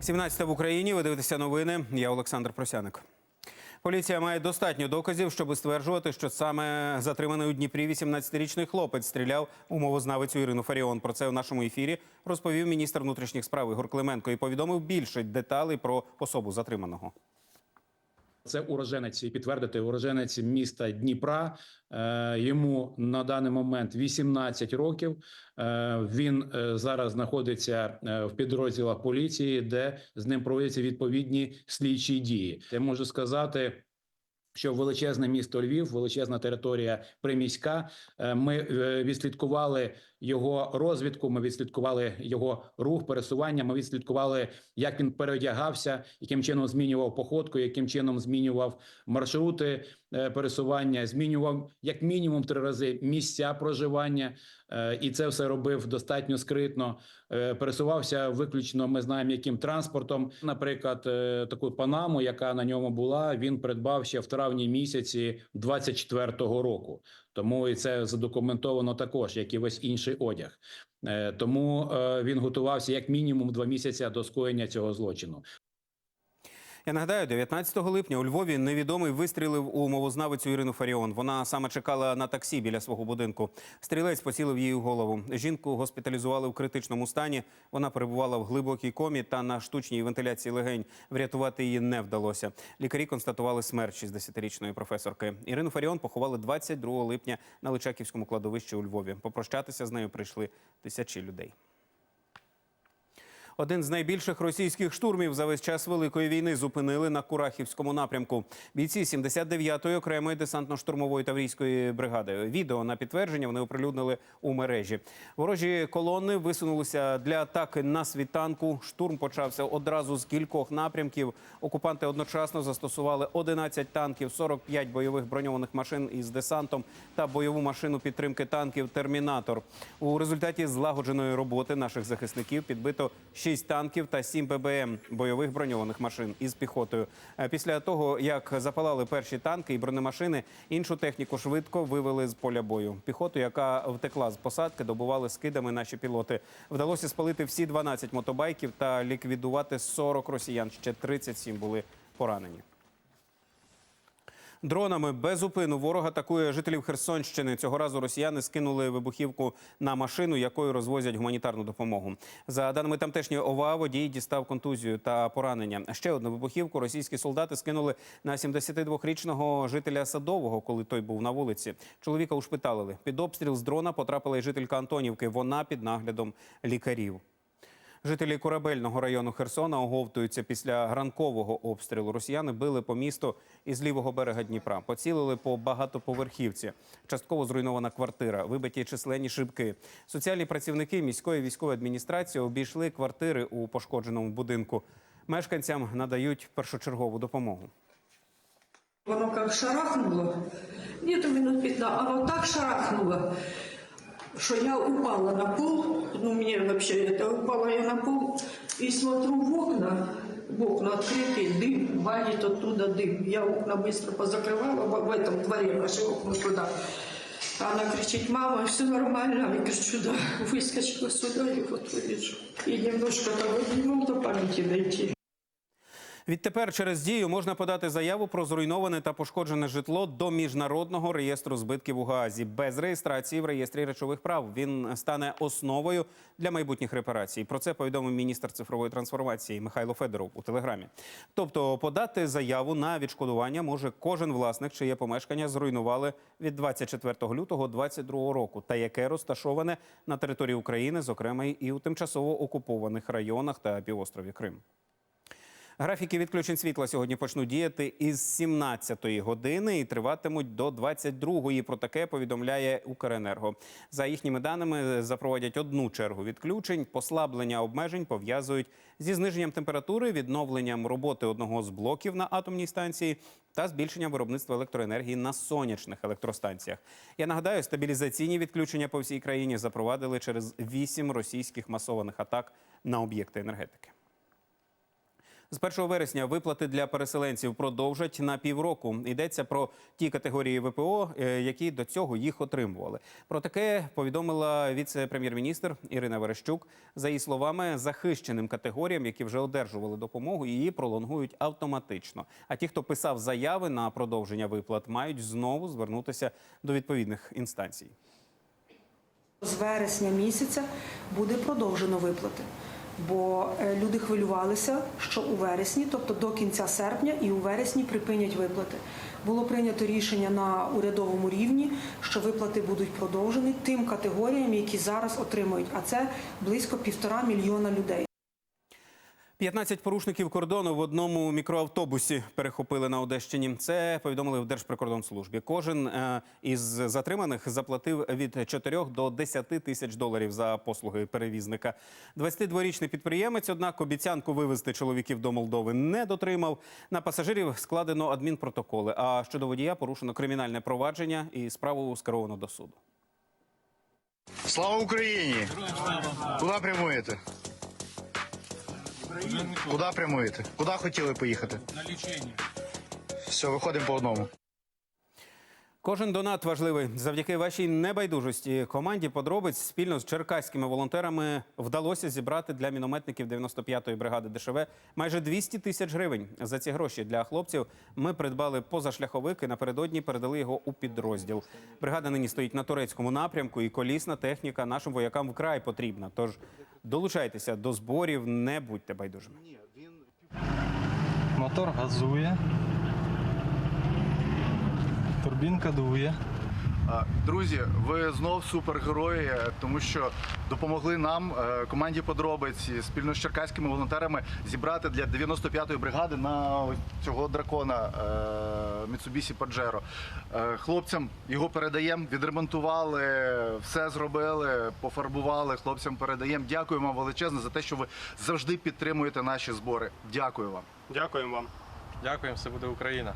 17 в Україні. Ви дивитеся новини. Я Олександр Просяник. Поліція має достатньо доказів, щоб стверджувати, що саме затриманий у Дніпрі 18-річний хлопець стріляв у мовознавицю Ірину Фаріон. Про це в нашому ефірі розповів міністр внутрішніх справ Ігор Клименко і повідомив більше деталей про особу затриманого. Це уроженець і підтвердити уроженець міста Дніпра. Е, Йому на даний момент 18 років. Е, Він е, зараз знаходиться в підрозділах поліції, де з ним проводяться відповідні слідчі дії. Я можу сказати. Що величезне місто Львів, величезна територія приміська. Ми відслідкували його розвідку. Ми відслідкували його рух, пересування. Ми відслідкували, як він переодягався, яким чином змінював походку, яким чином змінював маршрути е, пересування, змінював як мінімум три рази місця проживання, Е, і це все робив достатньо скритно. Е, Пересувався виключно. Ми знаємо, яким транспортом. Наприклад, таку панаму, яка на ньому була, він придбав ще в травні місяці 24-го року. Тому і це задокументовано також, як і весь інший одяг. Е, Тому е, він готувався як мінімум два місяці до скоєння цього злочину. Я нагадаю, 19 липня у Львові невідомий вистрілив у мовознавицю Ірину Фаріон. Вона саме чекала на таксі біля свого будинку. Стрілець поцілив їй у голову. Жінку госпіталізували в критичному стані. Вона перебувала в глибокій комі та на штучній вентиляції легень. Врятувати її не вдалося. Лікарі констатували смерть 60-річної професорки. Ірину Фаріон поховали 22 липня на Личаківському кладовищі у Львові. Попрощатися з нею прийшли тисячі людей. Один з найбільших російських штурмів за весь час великої війни зупинили на Курахівському напрямку. Бійці 79-ї окремої десантно-штурмової таврійської бригади. Відео на підтвердження вони оприлюднили у мережі. Ворожі колони висунулися для атаки на світанку. Штурм почався одразу з кількох напрямків. Окупанти одночасно застосували 11 танків, 45 бойових броньованих машин із десантом та бойову машину підтримки танків Термінатор. У результаті злагодженої роботи наших захисників підбито 6 танків та 7 ББМ бойових броньованих машин із піхотою. Е, Після того, як запалали перші танки і бронемашини, іншу техніку швидко вивели з поля бою. Піхоту, яка втекла з посадки, добували скидами наші пілоти. Вдалося спалити всі 12 мотобайків та ліквідувати 40 росіян. Ще 37 були поранені. Дронами без зупину ворог атакує жителів Херсонщини. Цього разу росіяни скинули вибухівку на машину, якою розвозять гуманітарну допомогу. За даними тамтешньої ОВА, водій дістав контузію та поранення. Ще одну вибухівку російські солдати скинули на 72-річного жителя Садового, коли той був на вулиці. Чоловіка ушпиталили. Під обстріл з дрона потрапила й жителька Антонівки. Вона під наглядом лікарів. Жителі корабельного району Херсона оговтуються після ранкового обстрілу. Росіяни били по місту із лівого берега Дніпра. Поцілили по багатоповерхівці. Частково зруйнована квартира, вибиті численні шибки. Соціальні працівники міської військової адміністрації обійшли квартири у пошкодженому будинку. Мешканцям надають першочергову допомогу. Оно как шарахнуло, где-то минут 15, оно так шарахнуло, что я упала на пол, ну мне вообще это, упала я на пол и смотрю в окна, в окна открытые, дым, валит оттуда дым. Я окна быстро позакрывала в, в этом дворе, наши окна туда. Она кричит, мама, все нормально. Я кричу, да, выскочила сюда и вот вижу. И немножко того не мог до памяти дойти. Відтепер через дію можна подати заяву про зруйноване та пошкоджене житло до міжнародного реєстру збитків у Гаазі без реєстрації в реєстрі речових прав. Він стане основою для майбутніх репарацій. Про це повідомив міністр цифрової трансформації Михайло Федоров у телеграмі. Тобто, подати заяву на відшкодування може кожен власник, чиє помешкання зруйнували від 24 лютого 2022 року, та яке розташоване на території України, зокрема і у тимчасово окупованих районах та півострові Крим. Графіки відключень світла сьогодні почнуть діяти із 17-ї години і триватимуть до 22-ї. Про таке повідомляє Укренерго. За їхніми даними запровадять одну чергу відключень. Послаблення обмежень пов'язують зі зниженням температури, відновленням роботи одного з блоків на атомній станції та збільшенням виробництва електроенергії на сонячних електростанціях. Я нагадаю, стабілізаційні відключення по всій країні запровадили через вісім російських масованих атак на об'єкти енергетики. З 1 вересня виплати для переселенців продовжать на півроку. Йдеться про ті категорії ВПО, е, які до цього їх отримували. Про таке повідомила віце-прем'єр-міністр Ірина Верещук. За її словами, захищеним категоріям, які вже одержували допомогу, її пролонгують автоматично. А ті, хто писав заяви на продовження виплат, мають знову звернутися до відповідних інстанцій. З вересня місяця буде продовжено виплати, бо е, люди хвилювалися, що у вересні, тобто до кінця серпня, і у вересні припинять виплати. Було прийнято рішення на урядовому рівні, що виплати будуть продовжені тим категоріям, які зараз отримують, а це близько півтора мільйона людей. 15 порушників кордону в одному мікроавтобусі перехопили на Одещині. Це повідомили в Держприкордонслужбі. Кожен е, із затриманих заплатив від 4 до 10 тисяч доларів за послуги перевізника. 22-річний підприємець, однак, обіцянку вивезти чоловіків до Молдови не дотримав. На пасажирів складено адмінпротоколи. А щодо водія порушено кримінальне провадження і справу скеровано до суду. Слава Україні! Куди прямуєте? Куди прямуєте? Куди хотіли поїхати? На лічення. Все, виходимо по одному. Кожен донат важливий. Завдяки вашій небайдужості команді подробиць спільно з черкаськими волонтерами вдалося зібрати для мінометників 95-ї бригади ДШВ майже 200 тисяч гривень. За ці гроші для хлопців ми придбали позашляховик і напередодні передали його у підрозділ. Бригада нині стоїть на турецькому напрямку, і колісна техніка нашим воякам вкрай потрібна. Тож долучайтеся до зборів, не будьте байдужими. Мотор газує. Турбінка дує. Друзі, ви знов супергерої, е, тому що допомогли нам, е, команді подробиць, спільно з черкаськими волонтерами зібрати для 95-ї бригади на цього дракона е, Mitsubishi Pajero. Хлопцям його передаємо, відремонтували, все зробили, пофарбували. Хлопцям передаємо. Дякуємо вам величезно за те, що ви завжди підтримуєте наші збори. Дякую вам. Дякуємо вам. Дякуємо, все буде Україна.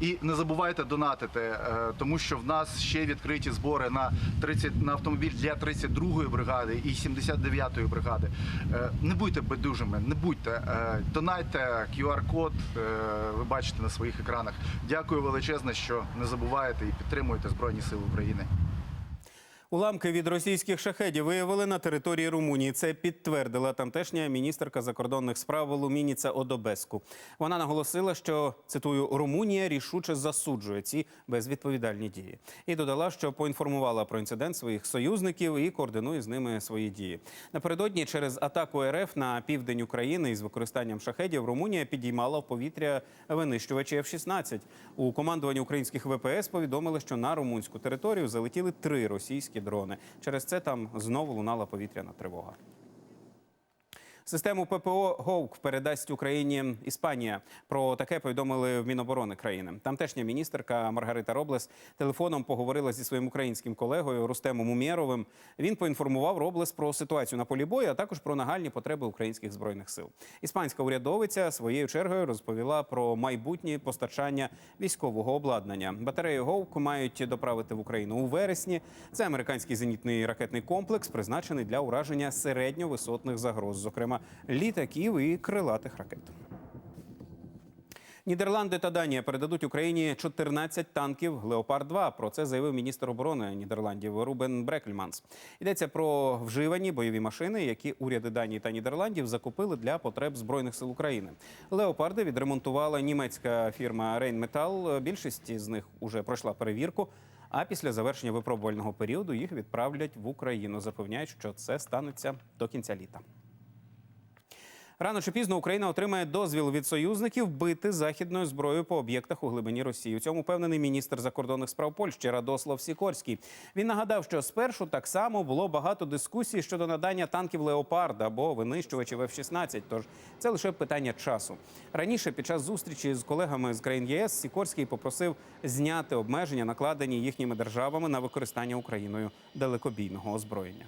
І не забувайте донатити, е, тому що в нас ще відкриті збори на 30 на автомобіль для 32-ї бригади і 79-ї бригади. Е, Не будьте байдужими, не будьте. Е, Донайте QR-код, ви бачите на своїх екранах. Дякую величезне, що не забуваєте і підтримуєте Збройні Сили України. Уламки від російських шахедів виявили на території Румунії. Це підтвердила тамтешня міністерка закордонних справ Волумініця Одобеску. Вона наголосила, що цитую Румунія рішуче засуджує ці безвідповідальні дії. І додала, що поінформувала про інцидент своїх союзників і координує з ними свої дії. Напередодні через атаку РФ на південь України із використанням шахедів Румунія підіймала в повітря винищувачі F-16. У командуванні українських ВПС повідомили, що на румунську територію залетіли три російські дрони. Через це там знову лунала повітряна тривога. Систему ППО «Гоук» передасть Україні Іспанія. Про таке повідомили в Міноборони країни. Тамтешня міністерка Маргарита Роблес телефоном поговорила зі своїм українським колегою Рустемом Умєровим. Він поінформував Роблес про ситуацію на полі бою, а також про нагальні потреби українських збройних сил. Іспанська урядовиця своєю чергою розповіла про майбутнє постачання військового обладнання. Батареї «Гоук» мають доправити в Україну у вересні. Це американський зенітний ракетний комплекс, призначений для ураження середньовисотних загроз, зокрема літаків і крилатих ракет. Нідерланди та Данія передадуть Україні 14 танків Леопард 2 Про це заявив міністр оборони Нідерландів Рубен Брекельманс. Йдеться про вживані бойові машини, які уряди Данії та Нідерландів закупили для потреб збройних сил України. Леопарди відремонтувала німецька фірма Rheinmetall. Більшість з них уже пройшла перевірку. А після завершення випробувального періоду їх відправлять в Україну. Запевняють, що це станеться до кінця літа. Рано чи пізно Україна отримає дозвіл від союзників бити західною зброєю по об'єктах у глибині Росії. У цьому впевнений міністр закордонних справ Польщі Радослав Сікорський. Він нагадав, що спершу так само було багато дискусій щодо надання танків Леопард або винищувачів F-16, Тож це лише питання часу. Раніше, під час зустрічі з колегами з країн ЄС, Сікорський попросив зняти обмеження, накладені їхніми державами на використання Україною далекобійного озброєння.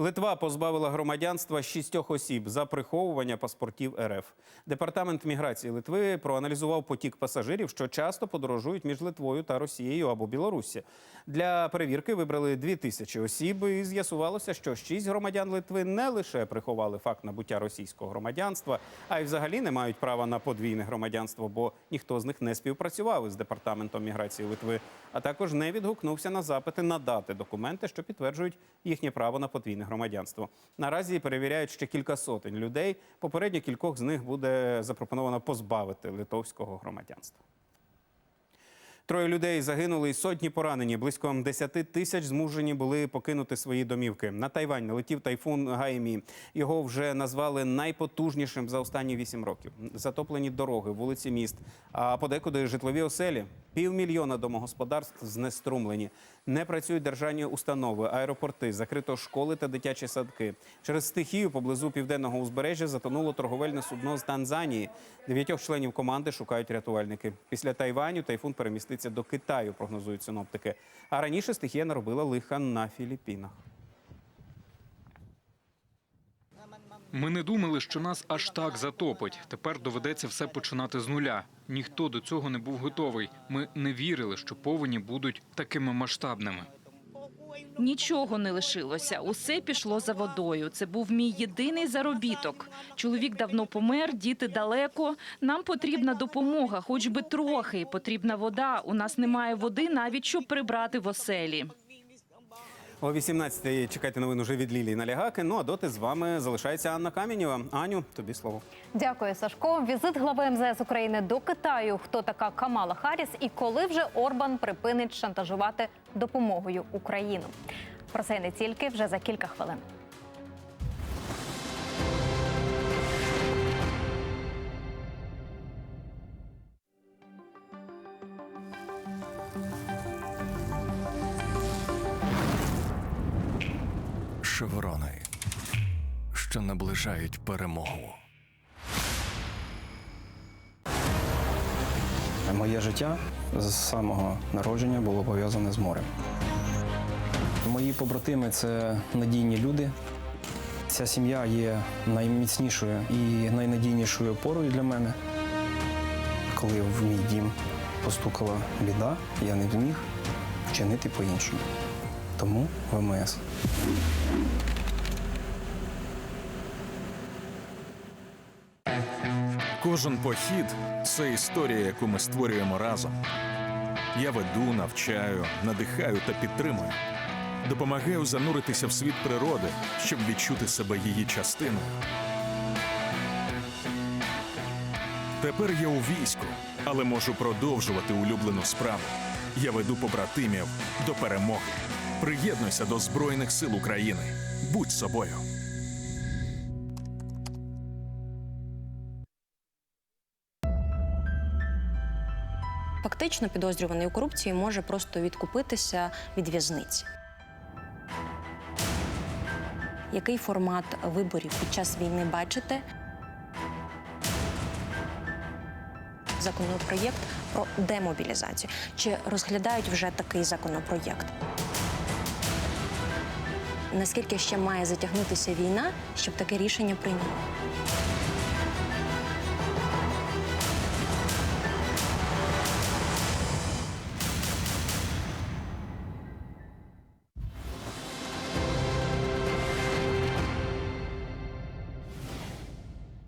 Литва позбавила громадянства шістьох осіб за приховування паспортів РФ. Департамент міграції Литви проаналізував потік пасажирів, що часто подорожують між Литвою та Росією або Білоруссю. Для перевірки вибрали дві тисячі осіб, і з'ясувалося, що шість громадян Литви не лише приховали факт набуття російського громадянства, а й взагалі не мають права на подвійне громадянство, бо ніхто з них не співпрацював із департаментом міграції Литви, а також не відгукнувся на запити надати документи, що підтверджують їхнє право на подвійне. Наразі перевіряють ще кілька сотень людей. Попередньо кількох з них буде запропоновано позбавити литовського громадянства. Троє людей загинули і сотні поранені. Близько 10 тисяч змушені були покинути свої домівки. На Тайвань налетів тайфун Гаймі. Його вже назвали найпотужнішим за останні вісім років. Затоплені дороги, вулиці міст, а подекуди житлові оселі. Півмільйона домогосподарств знеструмлені. Не працюють державні установи, аеропорти, закрито школи та дитячі садки. Через стихію поблизу південного узбережжя затонуло торговельне судно з Танзанії. Дев'ятьох членів команди шукають рятувальники. Після Тайваню тайфун переміститься до Китаю, прогнозують синоптики. А раніше стихія наробила лиха на Філіппінах. Ми не думали, що нас аж так затопить. Тепер доведеться все починати з нуля. Ніхто до цього не був готовий. Ми не вірили, що повені будуть такими масштабними. Нічого не лишилося. Усе пішло за водою. Це був мій єдиний заробіток. Чоловік давно помер, діти далеко. Нам потрібна допомога, хоч би трохи. Потрібна вода. У нас немає води, навіть щоб прибрати в оселі. О 18-й чекайте новин уже від Лілії Налягаки. Ну а доти з вами залишається Анна Камінєва. Аню, тобі слово. Дякую, Сашко. Візит глави МЗС України до Китаю. Хто така Камала Харіс і коли вже Орбан припинить шантажувати допомогою Україну? Про це не тільки вже за кілька хвилин. Наближають перемогу. Моє життя з самого народження було пов'язане з морем. Мої побратими це надійні люди. Ця сім'я є найміцнішою і найнадійнішою опорою для мене. Коли в мій дім постукала біда, я не зміг вчинити по-іншому. Тому ВМС. Кожен похід це історія, яку ми створюємо разом. Я веду, навчаю, надихаю та підтримую. Допомагаю зануритися в світ природи, щоб відчути себе її частиною. Тепер я у війську, але можу продовжувати улюблену справу. Я веду побратимів до перемоги. Приєднуйся до Збройних сил України. Будь собою. Фактично підозрюваний у корупції може просто відкупитися від в'язниці. Який формат виборів під час війни бачите? Законопроєкт про демобілізацію. Чи розглядають вже такий законопроєкт? Наскільки ще має затягнутися війна, щоб таке рішення прийняли?